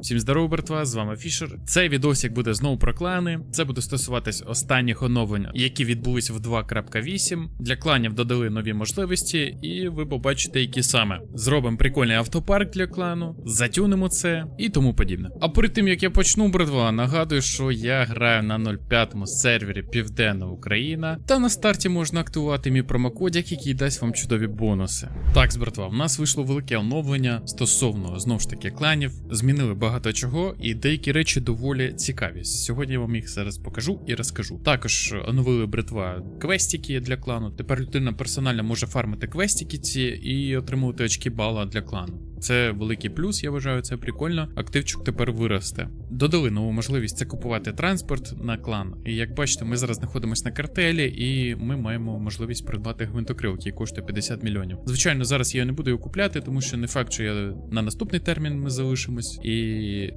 Всім здорово, братва, з вами Фішер. Цей відосик буде знову про клани. Це буде стосуватись останніх оновлень, які відбулись в 2.8. Для кланів додали нові можливості, і ви побачите, які саме. Зробимо прикольний автопарк для клану, затюнемо це і тому подібне. А перед тим як я почну, братва, нагадую, що я граю на 0.5 сервері Південна Україна, та на старті можна активувати мій промокодик, який дасть вам чудові бонуси. Так, братва, в нас вийшло велике оновлення стосовно знову ж таки кланів. Змінили багато чого, і деякі речі доволі цікаві. Сьогодні я вам їх зараз покажу і розкажу. Також оновили бритва квестики для клану. Тепер людина персонально може фармити квестики ці і отримувати очки бала для клану. Це великий плюс, я вважаю, це прикольно. Активчик тепер виросте. Додали нову можливість це купувати транспорт на клан. І як бачите, ми зараз знаходимося на картелі, і ми маємо можливість придбати гвинтокрил, який коштує 50 мільйонів. Звичайно, зараз я не буду його купляти, тому що не факт, що я на наступний термін ми залишимось, і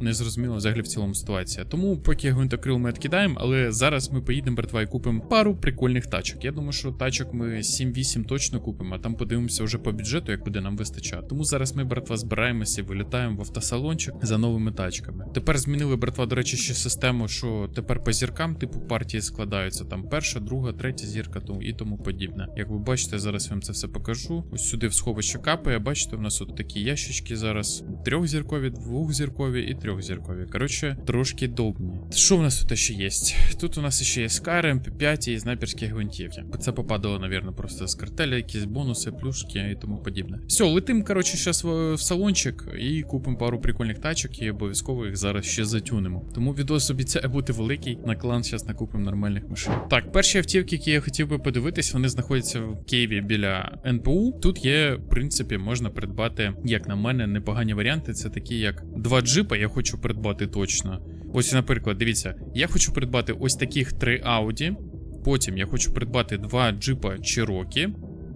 не зрозуміло взагалі в цілому ситуація. Тому поки гвинтокрил ми відкидаємо, але зараз ми поїдемо, братва, і купимо пару прикольних тачок. Я думаю, що тачок ми 7-8 точно купимо, а там подивимося вже по бюджету, як буде нам вистачати. Тому зараз ми, братва, збираємося і вилітаємо в автосалончик за новими тачками. Тепер змінили, братва, до речі, ще систему, що тепер по зіркам типу партії складаються. Там перша, друга, третя зірка і тому подібне. Як ви бачите, зараз я вам це все покажу. Ось сюди в сховище капає. Бачите, у нас от такі ящички зараз: трьохзіркові, двохзіркові і трьохзіркові. Коротше, трошки довбні. Що в нас тут ще є? Тут у нас ще є Скари, МП5 і снайперські гвинтівки. Це попадало, навірно, просто з картеля, якісь бонуси, плюшки і тому подібне. Все, летим, коротше, зараз в салончик і купимо пару прикольних тачок, і обов'язково їх зараз ще затюнемо. Тому відос обіцяє бути великий. На клан зараз накупимо нормальних машин. Так, перші автівки, які я хотів би подивитись, вони знаходяться в Києві біля НПУ. Тут є, в принципі, можна придбати, як на мене, непогані варіанти. Це такі, як два джипа, я хочу придбати точно. Ось, наприклад, дивіться, я хочу придбати ось таких три Audi. Потім я хочу придбати два джипа Cherokee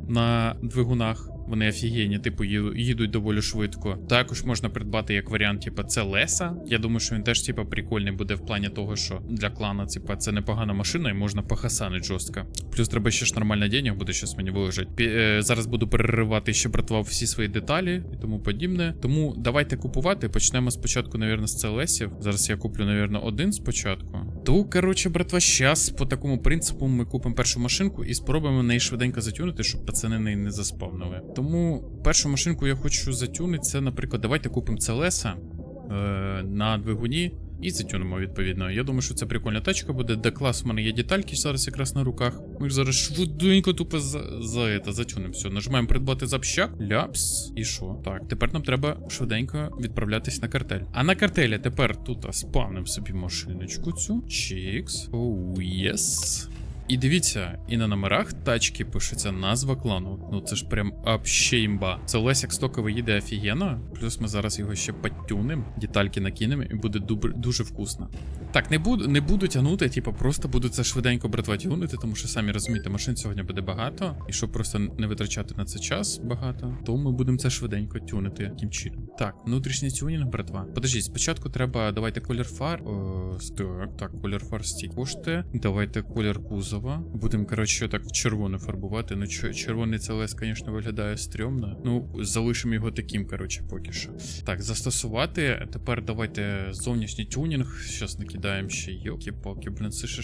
на двигунах. Вони офігенні, типу, їдуть доволі швидко. Також можна придбати як варіант, типу, це Леса. Я думаю, що він теж, типу, прикольний буде в плані того, що для клана, типу, це непогана машина і можна похасанити жорстко. Плюс треба ще ж нормально денег буде щас мені виложити. Пі- е, зараз буду переривати ще братва всі свої деталі і тому подібне. Тому давайте купувати. Почнемо спочатку, навірно, з целесів. Зараз я куплю, навірно, один спочатку. То, коротше, братва, щас по такому принципу ми купимо першу машинку і спробуємо неї швиденько затюнити, щоб пацани неї не заспавнили. Тому першу машинку я хочу затюнити. Це, наприклад, давайте купимо Целеса е, на двигуні. І затюнемо відповідно. Я думаю, що це прикольна тачка буде. Де клас, в мене є детальки зараз якраз на руках. Ми зараз швиденько тупо за, за это затюнемо. Все, нажимаємо придбати запщак, ляпс. І що? Так, тепер нам треба швиденько відправлятись на картель. А на картелі тепер тут спавним собі машиночку цю. Чікс. Оу, єс. І дивіться, і на номерах тачки пишеться назва клану. Ну це ж прям вообще імба. Це Лесяк стоковий їде офігенно. Плюс ми зараз його ще подтюнем, детальки накинемо, і буде дуже вкусно. Так, не буду, не буду тягнути, типу, просто буду це швиденько братва тягнути, тому що самі розумієте, машин сьогодні буде багато. І щоб просто не витрачати на це час багато, то ми будемо це швиденько тюнити таким чином. Так, внутрішній тюнінг, братва. Подождіть, спочатку треба давайте колір фар. О, так, так, колір фар стік коштує. Давайте колір кузова. Будемо, коротше, так в фарбувати. Ну, чер- червоний целес, звісно, виглядає стрьомно. Ну, залишимо його таким, коротше, поки що. Так, застосувати. Тепер давайте зовнішній тюнінг. Щас накидаємо ще йоки-палки. Блін, це ж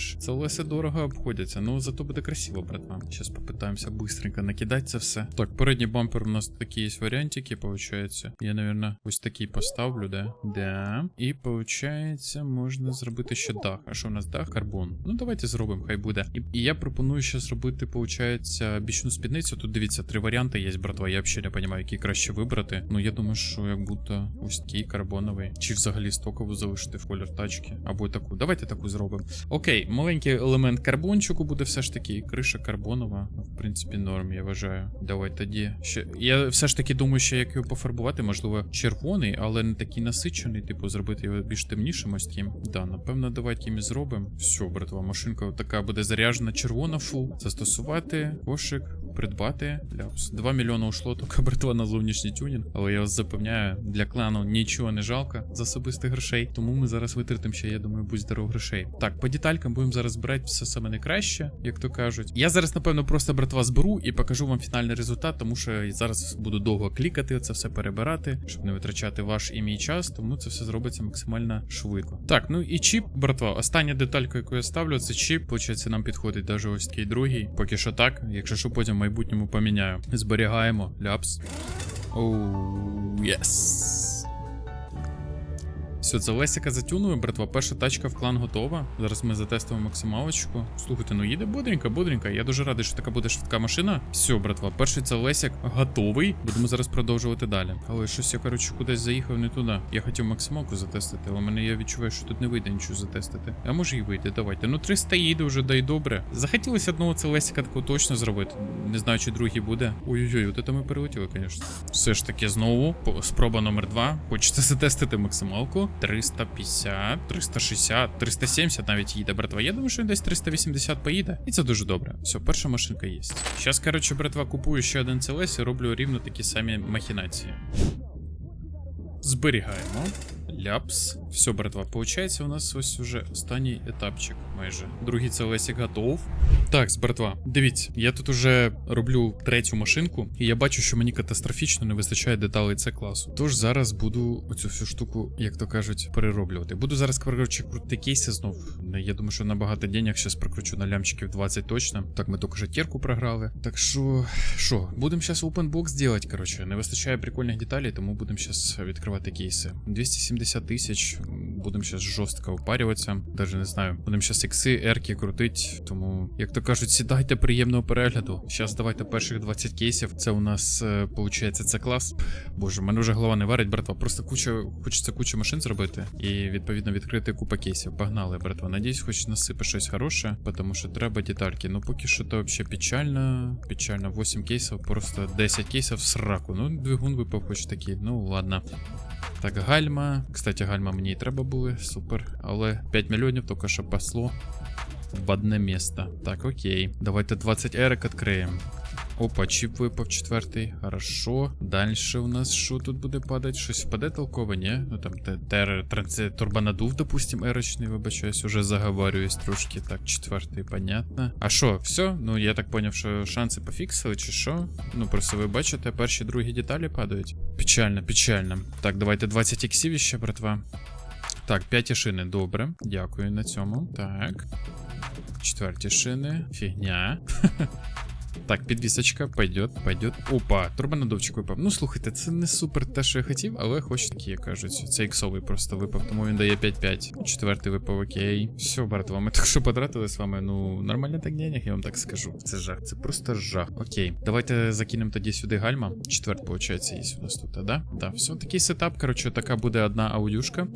дорого обходяться. Ну, зато буде красиво, братва. Щас попитаємося быстренько накидати це все. Так, передній бампер у нас такі є варіантики, виходить. Я, наверное, ось такий поставлю, да? Да. І виходить, можна зробити ще дах. А що у нас дах? Карбон. Ну, давайте зробимо, хай буде. І, і я пропоную ще зробити, виходить, бічну спідницю. Тут дивіться, три варіанти є, братва. Я взагалі не розумію, який краще вибрати. Ну, я думаю, що як будто ось такий карбоновий. Чи взагалі стокову залишити в колір тачки. Або таку. Давайте таку зробимо. Окей, маленький елемент карбончику буде все ж таки. Криша карбонова. В принципі, норм, я вважаю. Давай тоді. Ще. Я все ж таки думаю, що як його пофарбувати, можливо, червоний, але не такий насичений, типу, зробити його більш темнішим ось таким. Да, напевно, давайте їм зробимо. Все, братва, машинка така буде заряджена червона фул. Застосувати кошик. Придбати. Ляпс. 2 мільйони ушло, тільки братва на зовнішній тюнінг. Але я вас запевняю, для клану нічого не жалко з особистих грошей. Тому ми зараз витратимо ще, я думаю, будь здоров грошей. Так, по деталькам будемо зараз збирати все саме найкраще, як то кажуть. Я зараз, напевно, просто братва зберу і покажу вам фінальний результат, тому що зараз буду довго клікати, це все перебирати, щоб не витрачати ваш і мій час, тому це все зробиться максимально швидко. Так, ну і чіп, братва. Остання деталька, яку я ставлю, це чіп. Получається, нам підходить навіть ось такий другий. Поки що так. Якщо що потім майбутньому поміняю. Зберігаємо. Ляпс. Оу, єс. Все, це Лесіка затюнує, братва. Перша тачка в клан готова. Зараз ми затестимо максималочку. Слухайте, ну їде бодренько, бодренько. Я дуже радий, що така буде швидка машина. Все, братва, перший це Лесік готовий. Будемо зараз продовжувати далі. Але щось я, коротше, кудись заїхав не туди. Я хотів максималку затестити, але мене я відчуваю, що тут не вийде нічого затестити. А може і вийде, давайте. Ну 300 їде вже, дай добре. Захотілося одного це Лесіка такого точно зробити. Не знаю, чи другий буде. Ой-ой-ой, от це ми перелетіли, звісно. Все ж таки, знову спроба номер 2. Хочеться затестити максималку. 350, 360, 370 навіть їде, братва. Я думаю, що він десь 380 поїде. І це дуже добре. Все, перша машинка є. Зараз, коротше, братва, купую ще один CLS і роблю рівно такі самі махінації. Зберігаємо. Ляпс. Все, братва, получається, у нас ось уже останній етапчик майже. Другий це Лесік готов. Так, братва, дивіться, я тут уже роблю третю машинку, і я бачу, що мені катастрофічно не вистачає деталей С класу. Тож зараз буду оцю всю штуку, як то кажуть, перероблювати. Буду зараз, коротше, крутити кейси знов. Я думаю, що на багато денег зараз прокручу на лямчиків 20 точно. Так, ми тільки що програли. Так що, що, будемо зараз open box робити, коротше. Не вистачає прикольних деталей, тому будемо зараз відкривати кейси. 270 тисяч. Будемо зараз жорстко упарюватися. Даже не знаю. Будемо зараз ікси, ерки крутить. Тому, як то кажуть, сідайте приємного перегляду. Зараз давайте перших 20 кейсів. Це у нас е, виходить це клас. Боже, в мене вже голова не варить, братва. Просто куча, хочеться кучу машин зробити. І відповідно відкрити купа кейсів. Погнали, братва. Надіюсь, хоч насипе щось хороше, тому що треба детальки. Ну поки що то взагалі печально. Печально. 8 кейсів, просто 10 кейсів сраку. Ну, двигун випав хоч такий. Ну ладно. Так, гальма. Кстати, гальма мені і треба були, супер. Але 5 мільйонів тільки що пасло в одне місто. Так, окей. Давайте 20 ерик відкриємо. Опа, чіп випав четвертий. Хорошо. Дальше у нас що тут буде падати? Щось впаде толкове, ні? Ну там те- тер, турбонадув, допустим, ерочний, вибачаюсь, уже заговарююсь трошки. Так, четвертий, понятно. А що, все? Ну я так поняв, що шанси пофіксили, чи що? Ну просто ви бачите, перші другі деталі падають. Печально, печально. Так, давайте 20 іксів ще, братва. Так, п'яті шини, добре. Дякую на цьому. Так. Четверті шини. Фігня. Так, підвісочка, пойдет, пойдет. Опа, турбонадувчик випав. Ну слухайте, це не супер те, що я хотів, але хоч такі, як кажуть. Це іксовий просто випав, тому він дає 5-5. Четвертий випав, окей. Все, братва, ми так що потратили з вами. Ну, нормально так денег, я вам так скажу. Це жах, це просто жах. Окей. Давайте закинемо тоді сюди гальма. Четверт, виходить, є у нас тут, да? Да, все, такий сетап. Коротше, така буде одна аудюшка.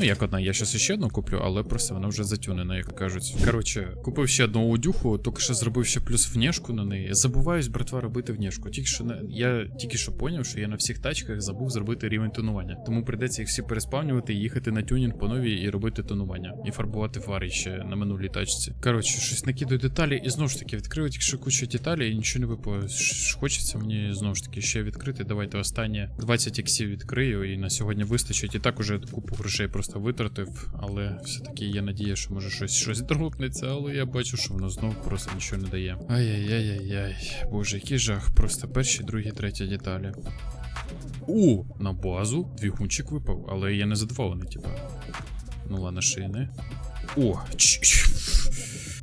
Ну, як одна, я щас ще одну куплю, але просто вона вже затюнена, як кажуть. Коротше, купив ще одну аудюху, тільки що зробив ще плюс внешку на неї. Забуваюсь, братва, робити внешку. Тільки що на... я тільки що поняв, що я на всіх тачках забув зробити рівень тонування. Тому прийдеться їх всі переспавнювати, їхати на тюнінг по новій і робити тонування. І фарбувати фари ще на минулій тачці. Коротше, щось накидаю деталі і знову ж таки відкрию тільки що кучу деталей і нічого не випало. Хочеться мені знову ж таки ще відкрити. Давайте останнє 20 іксів відкрию і на сьогодні вистачить. І так уже купу грошей просто витратив, але все-таки є надія, що може щось щось дропнеться, але я бачу, що воно знову просто нічого не дає. Ай-яй-яй-яй-яй. Боже, який жах. Просто перші, другі, треті деталі. О, на базу двігунчик випав, але я не задоволений, типа. Ну ладно, шини. О, ч-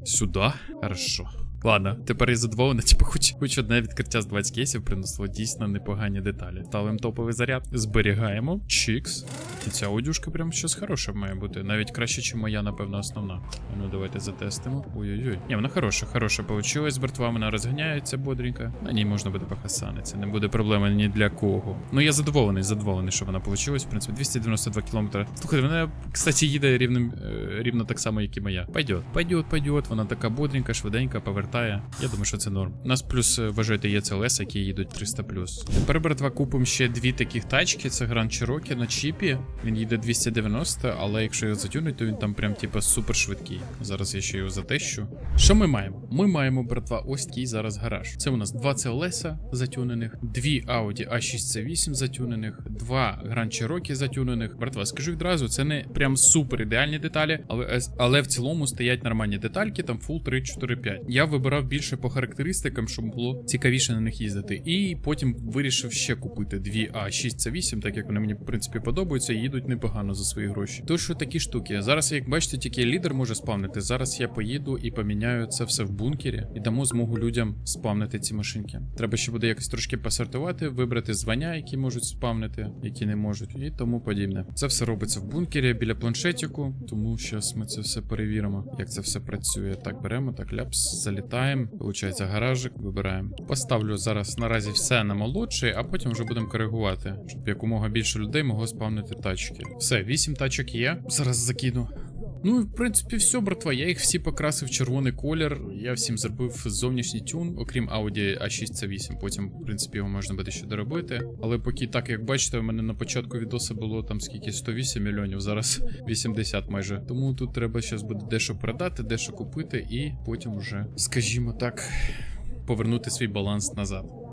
Сюда? Хорошо. Ладно, тепер я задоволений, типу, хоч, хоч одне відкриття з 20 кейсів принесло дійсно непогані деталі. Ставимо топовий заряд, зберігаємо. Чікс. І ця аудюшка прям щось хороше має бути. Навіть краще, ніж моя, напевно, основна. Ну, давайте затестимо. Ой-ой-ой. Ні, вона хороша, хороша получилась. Братва, вона розганяється бодренько. На ній можна буде похасанитися. Не буде проблеми ні для кого. Ну, я задоволений, задоволений, що вона получилась. В принципі, 292 кілометри. Слухайте, вона, кстати, їде рівним, е, рівно так само, як і моя. Пойдет, пойдет, пойдет. Вона така бодренька, швиденька, повертає. Я думаю, що це норм. У нас плюс, е, вважайте, є CLS, які їдуть 300 Тепер, братва, купимо ще дві таких тачки. Це Grand Cherokee на чіпі. Він їде 290, але якщо його затюнуть, то він там прям типу супер швидкий. Зараз я ще його затещу. Що ми маємо? Ми маємо, братва, ось такий зараз гараж. Це у нас два CLS затюнених, дві Audi A6C8 затюнених, два Grand Cherokee затюнених. Братва, скажу відразу, це не прям супер ідеальні деталі, але, але в цілому стоять нормальні детальки, там full 3, 4, 5. Я вибирав більше по характеристикам, щоб було цікавіше на них їздити. І потім вирішив ще купити дві А6C8, так як вони мені в принципі подобаються, і їдуть непогано за свої гроші. То що такі штуки. Зараз, як бачите, тільки лідер може спавнити. Зараз я поїду і поміняю це все в бункері і дамо змогу людям спавнити ці машинки. Треба ще буде якось трошки посортувати, вибрати звання, які можуть спавнити, які не можуть, і тому подібне. Це все робиться в бункері біля планшетіку, тому зараз ми це все перевіримо, як це все працює. Так, беремо, так, ляпс, залітаємо. Получається, гаражик, вибираємо. Поставлю зараз наразі все на молодший, а потім вже будемо коригувати, щоб якомога більше людей могло спавнити тачки. Все, 8 тачок є. Зараз закину. Ну, в принципі, все, братва. Я їх всі покрасив червоний колір. Я всім зробив зовнішній тюн, окрім Audi A6C8. Потім, в принципі, його можна буде ще доробити. Але поки так, як бачите, у мене на початку відоса було там скільки 108 мільйонів, зараз 80 майже. Тому тут треба зараз буде дещо продати, дещо купити, і потім вже, скажімо так, повернути свій баланс назад.